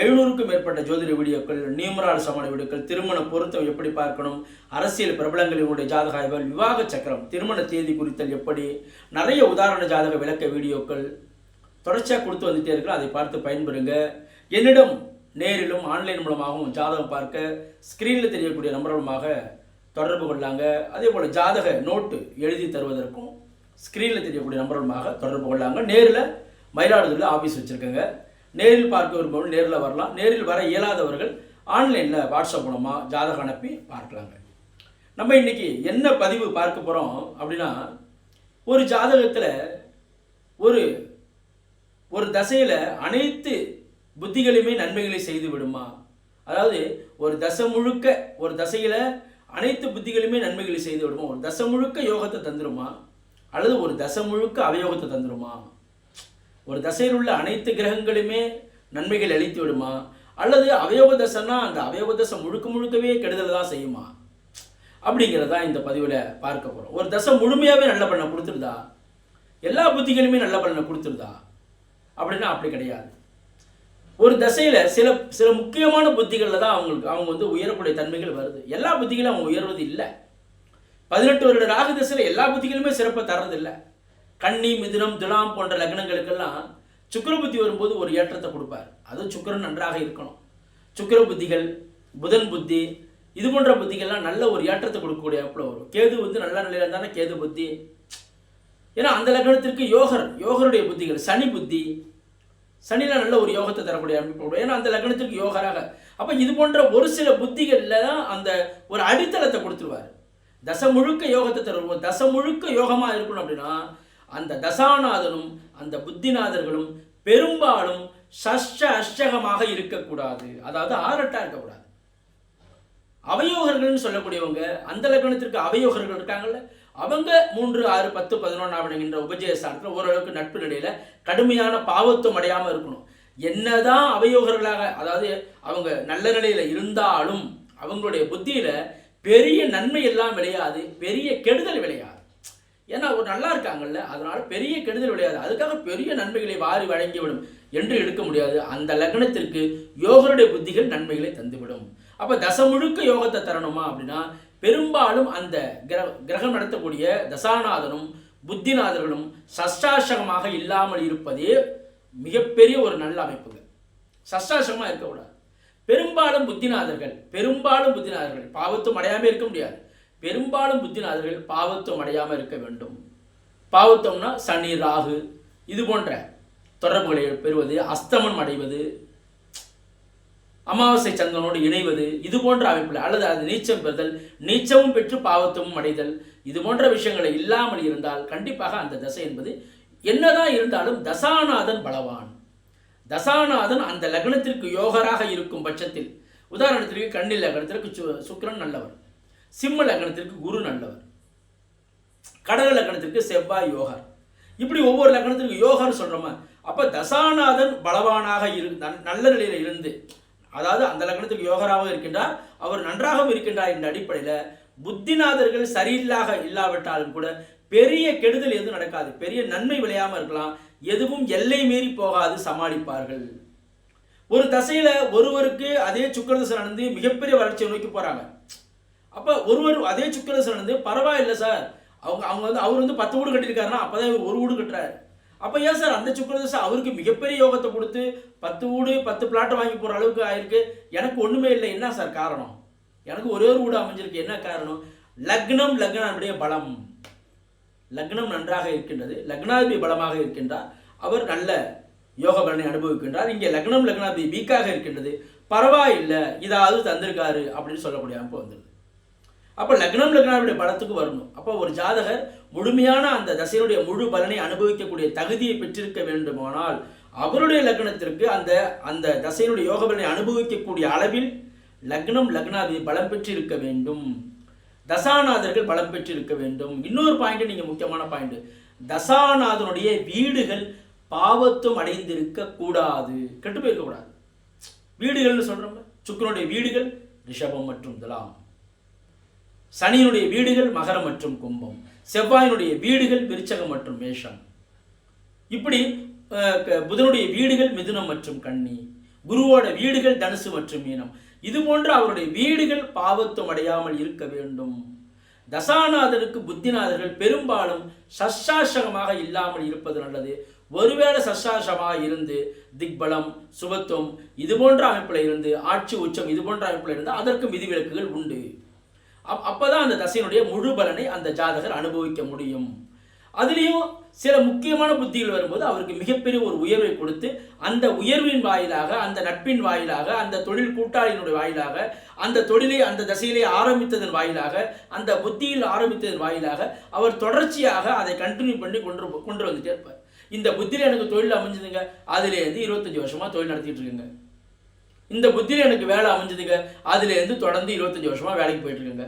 எழுநூறுக்கும் மேற்பட்ட ஜோதிட வீடியோக்கள் நியூமரால் சமண வீடியோக்கள் திருமண பொருத்தம் எப்படி பார்க்கணும் அரசியல் பிரபலங்களினுடைய ஜாதக ஆய்வுகள் விவாக சக்கரம் திருமண தேதி குறித்தல் எப்படி நிறைய உதாரண ஜாதக விளக்க வீடியோக்கள் தொடர்ச்சியாக கொடுத்து வந்துட்டே இருக்கிறோம் அதை பார்த்து பயன்பெறுங்க. என்னிடம் நேரிலும் ஆன்லைன் மூலமாகவும் ஜாதகம் பார்க்க ஸ்க்ரீனில் தெரியக்கூடிய நம்பர் மூலமாக தொடர்பு கொள்ளாங்க. அதே போல் ஜாதக நோட்டு எழுதி தருவதற்கும் ஸ்க்ரீனில் தெரியக்கூடிய நம்பர் மூலமாக தொடர்பு கொள்ளாங்க. நேரில் மயிலாடுதுறையில் ஆஃபீஸ் வச்சுருக்கேங்க. நேரில் பார்க்க விரும்பவர்கள் நேரில் வரலாம். நேரில் வர இயலாதவர்கள் ஆன்லைனில் வாட்ஸ்அப் மூலமாக ஜாதகம் அனுப்பி பார்க்கலாங்க. நம்ம இன்றைக்கி என்ன பதிவு பார்க்க போகிறோம் அப்படின்னா ஒரு ஜாதகத்தில் ஒரு ஒரு தசையில் அனைத்து புத்திகளையுமே நன்மைகளை செய்து விடுமா? அதாவது ஒரு தசை முழுக்க ஒரு தசையில் அனைத்து புத்திகளையுமே நன்மைகளை செய்து விடுமா? ஒரு தசை முழுக்க யோகத்தை தந்துடுமா அல்லது ஒரு தசை முழுக்க அவயோகத்தை தந்துடுமா ஒரு தசையில் உள்ள அனைத்து கிரகங்களுமே நன்மைகள் அளித்து விடுமா? அல்லது அவயோக தசைன்னா அந்த அவயோக தசை முழுக்க முழுக்கவே கெடுதல் தான் செய்யுமா? அப்படிங்கிறதா இந்த பதிவில் பார்க்க போகிறோம் ஒரு தசை முழுமையாகவே நல்ல பலனை கொடுத்துருதா? எல்லா புத்திகளுமே நல்ல பலனை கொடுத்துருதா? அப்படின்னா அப்படி கிடையாது. ஒரு தசையில் சில சில முக்கியமான புத்திகளில் தான் அவங்களுக்கு அவங்க வந்து உயரக்கூடிய தன்மைகள் வருது. எல்லா புத்திகளும் அவங்க உயர்வது இல்லை. பதினெட்டு வருட ராகு தசையில் எல்லா புத்திகளுமே சிறப்பை தர்றதில்லை. கன்னி மிதுனம் துலாம் போன்ற லக்னங்களுக்கெல்லாம் சுக்கிர புத்தி வரும்போது ஒரு ஏற்றத்தை கொடுப்பார். அதுவும் சுக்கிரன் நன்றாக இருக்கணும். சுக்கிர புத்திகள் புதன் புத்தி இது போன்ற புத்திகள்லாம் நல்ல ஒரு ஏற்றத்தை கொடுக்கக்கூடிய அமைப்பில் வரும். கேது வந்து நல்ல நிலையில் இருந்தானே? கேது புத்தி. ஏன்னா அந்த லக்னத்திற்கு யோகர் யோகருடைய புத்திகள் சனி புத்தி. சனியில் நல்ல ஒரு யோகத்தை தரக்கூடிய அமைப்பு ஏன்னா அந்த லக்னத்திற்கு யோகராக. அப்போ இது போன்ற ஒரு சில புத்திகளில் தான் அந்த ஒரு அடித்தளத்தை கொடுத்துருவார். தசை முழுக்க யோகத்தை தருவோம். தசை முழுக்க யோகமாக இருக்கணும் அப்படின்னா அந்த தசாநாதனும் அந்த புத்திநாதர்களும் பெரும்பாலும் சஷ்ட அஷ்டகமாக இருக்கக்கூடாது. அதாவது ஆரட்டாக இருக்கக்கூடாது. அவயோகர்கள்னு சொல்லக்கூடியவங்க அந்த லக்னத்திற்கு அவயோகர்கள் இருக்காங்கல்ல? அவங்க மூன்று ஆறு பத்து பதினொன்றாம் அப்படிங்கிற உபஜய ஓரளவுக்கு நட்பு நிலையில கடுமையான பாவத்துவம் அடையாமல் இருக்கணும். என்னதான் அவயோகர்களாக அதாவது அவங்க நல்ல நிலையில இருந்தாலும் அவங்களுடைய புத்தியில பெரிய நன்மை எல்லாம் விளையாது பெரிய கெடுதல் விளையாது. ஏன்னா ஒரு நல்லா இருக்காங்கல்ல அதனால பெரிய கெடுதல் விளையாது. அதுக்காக பெரிய நன்மைகளை வாரி வழங்கிவிடும் என்று எடுக்க முடியாது. அந்த லக்னத்திற்கு யோகருடைய புத்திகள் நன்மைகளை தந்துவிடும். அப்ப தசை முழுக்க யோகத்தை தரணுமா அப்படின்னா பெரும்பாலும் அந்த கிர கிரகம் நடத்தக்கூடிய தசாநாதனும் புத்திநாதர்களும் சஷ்டாசகமாக இல்லாமல் இருப்பதே மிகப்பெரிய ஒரு நல்ல அமைப்புகள். சஷ்டாசகமாக இருக்கக்கூடாது. பெரும்பாலும் புத்திநாதர்கள் பெரும்பாலும் புத்திநாதர்கள் பாவத்தும் அடையாமல் இருக்க முடியாது. பெரும்பாலும் புத்திநாதர்கள் பாவத்துவம் அடையாமல் இருக்க வேண்டும். பாவத்தம்னா சனி ராகு இது போன்ற தொடர்புகளை பெறுவது அஸ்தமனம் அடைவது அமாவாசை சந்திரனோடு இணைவது இது போன்ற அமைப்பில் அல்லது அது நீச்சம் பெறுதல் நீச்சமும் பெற்று பாவத்துவமும் அடைதல் இது போன்ற விஷயங்களை இல்லாமல் இருந்தால் கண்டிப்பாக அந்த தசை என்பது என்னதான் இருந்தாலும் தசாநாதன் பலவான். தசாநாதன் அந்த லக்னத்திற்கு யோகராக இருக்கும் பட்சத்தில். உதாரணத்திற்கு கண்ணில் லக்னத்திற்கு சு- சுக்கிரன் நல்லவர். சிம்ம லக்னத்திற்கு குரு நல்லவர். கடக லக்னத்திற்கு செவ்வாய் யோகர். இப்படி ஒவ்வொரு லக்னத்திற்கு யோகர்னு சொல்கிறோமா அப்போ தசாநாதன் பலவானாக இரு நல்ல நிலையில் இருந்து அதாவது அந்த லக்னத்துக்கு யோகராக இருக்கின்றார் அவர் நன்றாகவும் இருக்கின்றார் என்ற அடிப்படையில் புத்திநாதர்கள் சரியில்லாக இல்லாவிட்டாலும் கூட பெரிய கெடுதல் எதுவும் நடக்காது. பெரிய நன்மை விளையாமல் இருக்கலாம். எதுவும் எல்லை மீறி போகாது சமாளிப்பார்கள். ஒரு தசையில் ஒருவருக்கு அதே சுக்கரதசை நடந்து மிகப்பெரிய வளர்ச்சியை நோக்கி போகிறாங்க அப்போ ஒருவர் அதே சுக்கிர வந்து நடந்து பரவாயில்ல சார். அவங்க அவங்க வந்து அவர் வந்து பத்து வீடு கட்டியிருக்காருன்னா அப்பதான் இவர் ஒரு வீடு கட்டுறாரு. அப்போ ஏன் சார் அந்த சுக்கரதசை அவருக்கு மிகப்பெரிய யோகத்தை கொடுத்து பத்து வீடு பத்து பிளாட்டை வாங்கி போகிற அளவுக்கு ஆயிருக்கு? எனக்கு ஒன்றுமே இல்லை. என்ன சார் காரணம்? எனக்கு ஒரே ஒரு வீடு அமைஞ்சிருக்கு. என்ன காரணம்? லக்னம் லக்னாவுடைய பலம். லக்னம் நன்றாக இருக்கின்றது. லக்னாதிபதி பலமாக இருக்கின்றார். அவர் நல்ல யோக பலனை அனுபவிக்கின்றார். இங்கே லக்னம் லக்னாதிபதி வீக்காக இருக்கின்றது. பரவாயில்லை. இதாவது தந்திருக்காரு. அப்படின்னு சொல்லக்கூடிய அமைப்பு வந்துடுது. அப்போ லக்னம் லக்னாவுடைய பலத்துக்கு வரணும் அப்போ ஒரு ஜாதகர் முழுமையான அந்த தசையினுடைய முழு பலனை அனுபவிக்கக்கூடிய தகுதியை பெற்றிருக்க வேண்டுமானால் அவருடைய லக்னத்திற்கு அந்த அந்த தசையினுடைய யோக பலனை அனுபவிக்கக்கூடிய அளவில் லக்னம் லக்னாதி பலம் பெற்று இருக்க வேண்டும். தசாநாதர்கள் பலம் பெற்று இருக்க வேண்டும். இன்னொரு பாயிண்ட் நீங்கள் முக்கியமான பாயிண்ட் தசாநாதனுடைய வீடுகள் பாவத்துவம் அடைந்திருக்க கூடாது. கெட்டு போயிருக்கக்கூடாது வீடுகள்னு சொல்றோம்ல. சுக்கரனுடைய வீடுகள் ரிஷபம் மற்றும் துலாம். சனியினுடைய வீடுகள் மகரம் மற்றும் கும்பம் செவ்வாயினுடைய வீடுகள் விருச்சகம் மற்றும் மேஷம். இப்படி புதனுடைய வீடுகள் மிதுனம் மற்றும் கன்னி குருவோட வீடுகள் தனுசு மற்றும் மீனம். இது போன்று அவருடைய வீடுகள் பாவத்துவம் அடையாமல் இருக்க வேண்டும். தசாநாதனுக்கு புத்திநாதர்கள் பெரும்பாலும் சஷாசகமாக இல்லாமல் இருப்பது நல்லது. ஒருவேளை சஷாசகமாக இருந்து திக்பலம் சுபத்துவம் இது போன்ற அமைப்பில் இருந்து ஆட்சி உச்சம் இது போன்ற அமைப்பில் இருந்து அதற்கும் விதிவிலக்குகள் உண்டு. அப் அப்பதான் அந்த தசையினுடைய முழு பலனை அந்த ஜாதகர் அனுபவிக்க முடியும். அதுலேயும் சில முக்கியமான புத்திகள் வரும்போது அவருக்கு மிகப்பெரிய ஒரு உயர்வை கொடுத்து அந்த உயர்வின் வாயிலாக அந்த நட்பின் வாயிலாக அந்த தொழில் கூட்டாளியினுடைய வாயிலாக அந்த தொழிலை அந்த தசையிலே ஆரம்பித்ததன் வாயிலாக அந்த புத்தியில் ஆரம்பித்ததன் வாயிலாக அவர் தொடர்ச்சியாக அதை கண்டினியூ பண்ணி கொண்டு கொண்டு வந்துட்டே இருப்பார். இந்த புத்தியில் எனக்கு தொழில் அமைஞ்சதுங்க. அதுலேருந்து இருபத்தஞ்சி வருஷமாக தொழில் நடத்திட்டு இருக்குங்க. இந்த புத்தியில் எனக்கு வேலை அமைஞ்சதுங்க. அதுலேருந்து தொடர்ந்து இருபத்தஞ்சி வருஷமாக வேலைக்கு போயிட்டுருக்குங்க.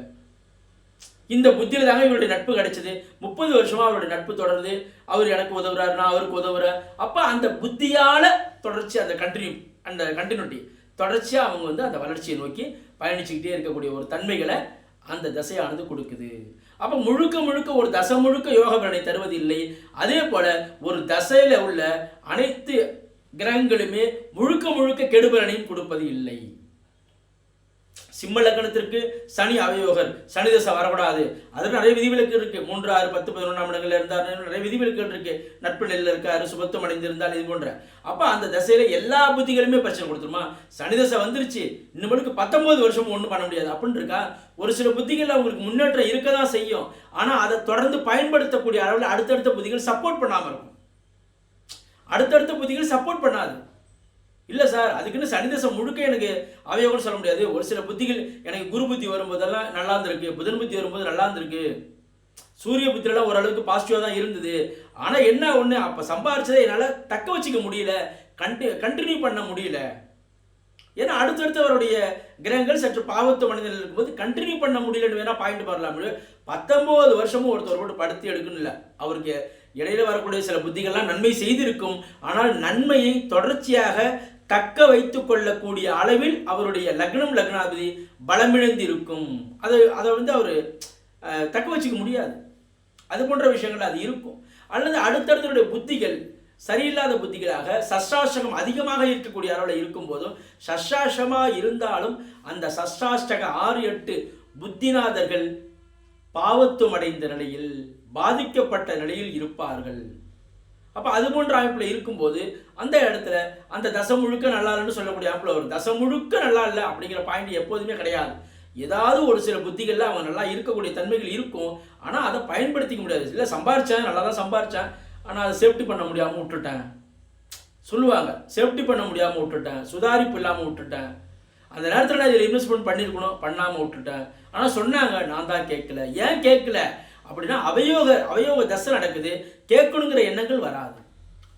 இந்த புத்தியில் தாங்க இவருடைய நட்பு கிடைச்சது. முப்பது வருஷமாக அவருடைய நட்பு தொடருது. அவர் எனக்கு உதவுறாரு நான் அவருக்கு உதவுறேன். அப்போ அந்த புத்தியால் தொடர்ச்சி அந்த கண்டினியூ அந்த கண்டினியூட்டி தொடர்ச்சியாக அவங்க வந்து அந்த வளர்ச்சியை நோக்கி பயணிச்சுக்கிட்டே இருக்கக்கூடிய ஒரு தன்மைகளை அந்த தசையானது கொடுக்குது. அப்போ முழுக்க முழுக்க ஒரு தசை முழுக்க யோக பலனை தருவது இல்லை அதே போல் ஒரு தசையில் உள்ள அனைத்து கிரகங்களுமே முழுக்க முழுக்க கெடுபலனையும் கொடுப்பது இல்லை. சிம்ம லக்னத்திற்கு சனி அவயோகர் சனி தசை வரக்கூடாது. அதில் நிறைய விதிவிலக்கு இருக்கு. மூன்று ஆறு பத்து பதினொன்றாம் இடங்கள்ல இருந்தார் நிறைய விதிவிலக்குகள் இருக்கு. நட்பு நெல்ல இருக்காரு சுபத்தம் அடைந்திருந்தால் இது போன்ற. அப்போ அந்த தசையில எல்லா புத்திகளுமே பிரச்சனை கொடுத்துருமா? சனி தசை வந்துருச்சு. இன்னும் பத்தொன்பது வருஷம் ஒன்றும் பண்ண முடியாது. அப்படின்னு இருக்கா? ஒரு சில புத்திகள் அவங்களுக்கு முன்னேற்றம் இருக்க தான் செய்யும். ஆனால் அதை தொடர்ந்து பயன்படுத்தக்கூடிய அளவில் அடுத்தடுத்த புத்திகள் சப்போர்ட் பண்ணாமல் இருக்கும். அடுத்தடுத்த புத்திகள் சப்போர்ட் பண்ணாது. இல்லை சார் அதுக்குன்னு சனிதசம் முழுக்க எனக்கு அவயோகம் சொல்ல முடியாது. ஒரு சில புத்திகள் எனக்கு குரு புத்தி வரும்போதெல்லாம் நல்லா இருந்திருக்கு புதன் புத்தி வரும்போது நல்லா இருந்திருக்கு. சூரிய புத்திரெல்லாம் ஓரளவுக்கு பாசிட்டிவாக தான் இருந்தது. ஆனால் என்ன ஒன்று அப்போ சம்பாரிச்சதை என்னால் தக்க வச்சுக்க முடியல கண்டி கண்டினியூ பண்ண முடியல. ஏன்னா அடுத்தடுத்தவருடைய கிரகங்கள் சற்று பாவத்து மனிதர்கள் இருக்கும்போது கண்டினியூ பண்ண முடியலன்னு வேணால் பாயிண்ட் வரலாம் பத்தொம்போது வருஷமும் ஒருத்தர் போட்டு படுத்து எடுக்கணும் இல்லை. அவருக்கு இடையில வரக்கூடிய சில புத்திகள்லாம் நன்மை செய்திருக்கும். ஆனால் நன்மையை தொடர்ச்சியாக தக்க வைத்து கொள்ளக்கூடிய அளவில் அவருடைய லக்னம் லக்னாதிபதி பலமிழந்து இருக்கும் அதை அதை வந்து அவர் தக்க வச்சுக்க முடியாது. அது போன்ற விஷயங்கள் அது இருக்கும். அல்லது அடுத்தடுத்தருடைய புத்திகள் சரியில்லாத புத்திகளாக சஷ்டாஷ்டகம் அதிகமாக இருக்கக்கூடிய அளவில் இருக்கும் போதும் சஷ்டாஷ்டமாக இருந்தாலும் அந்த சஷ்டாஷ்டக ஆறு எட்டு புத்திநாதர்கள் பாவத்துவம் அடைந்த நிலையில் பாதிக்கப்பட்ட நிலையில் இருப்பார்கள். அப்போ அது போன்ற அமைப்பில் இருக்கும்போது அந்த இடத்துல அந்த தசை முழுக்க நல்லா இல்லைன்னு சொல்லக்கூடிய அமைப்பில் ஒரு தசை முழுக்க நல்லா இல்லை அப்படிங்கிற பாயிண்ட் எப்போதுமே கிடையாது. ஏதாவது ஒரு சில புத்திகளில் அவங்க நல்லா இருக்கக்கூடிய தன்மைகள் இருக்கும். ஆனால் அதை பயன்படுத்திக்க முடியாது. இல்லை சம்பாரித்தேன் நல்லா தான் சம்பாரித்தேன் ஆனால் அதை சேஃப்டி பண்ண முடியாமல் விட்டுட்டேன். சொல்லுவாங்க. சேஃப்டி பண்ண முடியாமல் விட்டுட்டேன். சுதாரிப்பு இல்லாமல் விட்டுட்டேன். அந்த நேரத்தில் நான் இதில் இன்வெஸ்ட்மெண்ட் பண்ணியிருக்கணும் பண்ணாமல் விட்டுட்டேன். ஆனால் சொன்னாங்க நான் தான் கேட்கல. ஏன் கேட்கல? அப்படின்னா அவயோக அவயோக தசை நடக்குது கேட்கணுங்கிற எண்ணங்கள் வராது.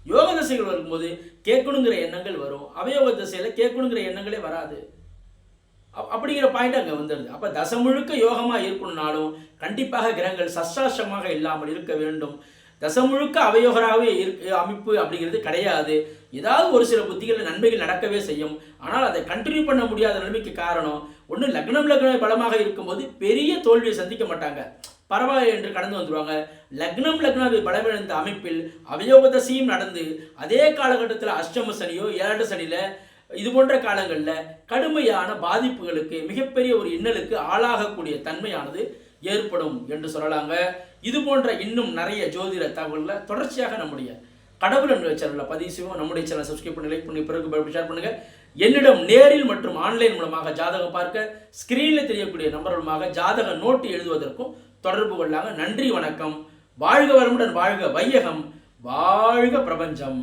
யோக தசைகள் வரும்போது கேட்கணுங்கிற எண்ணங்கள் வரும். அவயோக தசையில் கேட்கணுங்கிற எண்ணங்களே வராது. அப்- அப்படிங்கிற பாயிண்ட் அங்கே வந்துடுது அப்போ தசை முழுக்க யோகமாக இருக்கணும்னாலும் கண்டிப்பாக கிரகங்கள் சஷ்டாசமாக இல்லாமல் இருக்க வேண்டும். தசை முழுக்க அவயோகராகவே இருக்கு அமைப்பு அப்படிங்கிறது கிடையாது. ஏதாவது ஒரு சில புத்திகளில் நன்மைகள் நடக்கவே செய்யும். ஆனால் அதை கண்டினியூ பண்ண முடியாத நிலைமைக்கு காரணம் ஒன்று லக்னம் லக்னம் பலமாக இருக்கும்போது பெரிய தோல்வியை சந்திக்க மாட்டாங்க. பரவாயில்லை என்று கடந்து வந்துடுவாங்க லக்னம் லக்னாவை பலமிழந்த அமைப்பில் அவயோக தசையும் நடந்து அதே காலகட்டத்தில் அஷ்டம சனியோ ஏழு சனியில் இது போன்ற காலங்களில் கடுமையான பாதிப்புகளுக்கு மிகப்பெரிய ஒரு இன்னலுக்கு ஆளாகக்கூடிய தன்மையானது ஏற்படும் என்று சொல்லலாங்க. இது போன்ற இன்னும் நிறைய ஜோதிட தகவல்களை தொடர்ச்சியாக நம்முடைய கடவுள் என்ற சேனலில் பதிவு செய்வோம். நம்முடைய சேனல் சப்ஸ்கிரைப் பண்ணி லைக் பண்ணி பிறகு ஷேர் பண்ணுங்க. என்னிடம் நேரில் மற்றும் ஆன்லைன் மூலமாக ஜாதகம் பார்க்க ஸ்கிரீனில் தெரியக்கூடிய நம்பர் மூலமாக ஜாதக நோட்டு எழுதுவதற்கும் தொடர்பு கொள்ளாங்க நன்றி வணக்கம். வாழ்க வளமுடன் வாழ்க வையகம். வாழ்க பிரபஞ்சம்.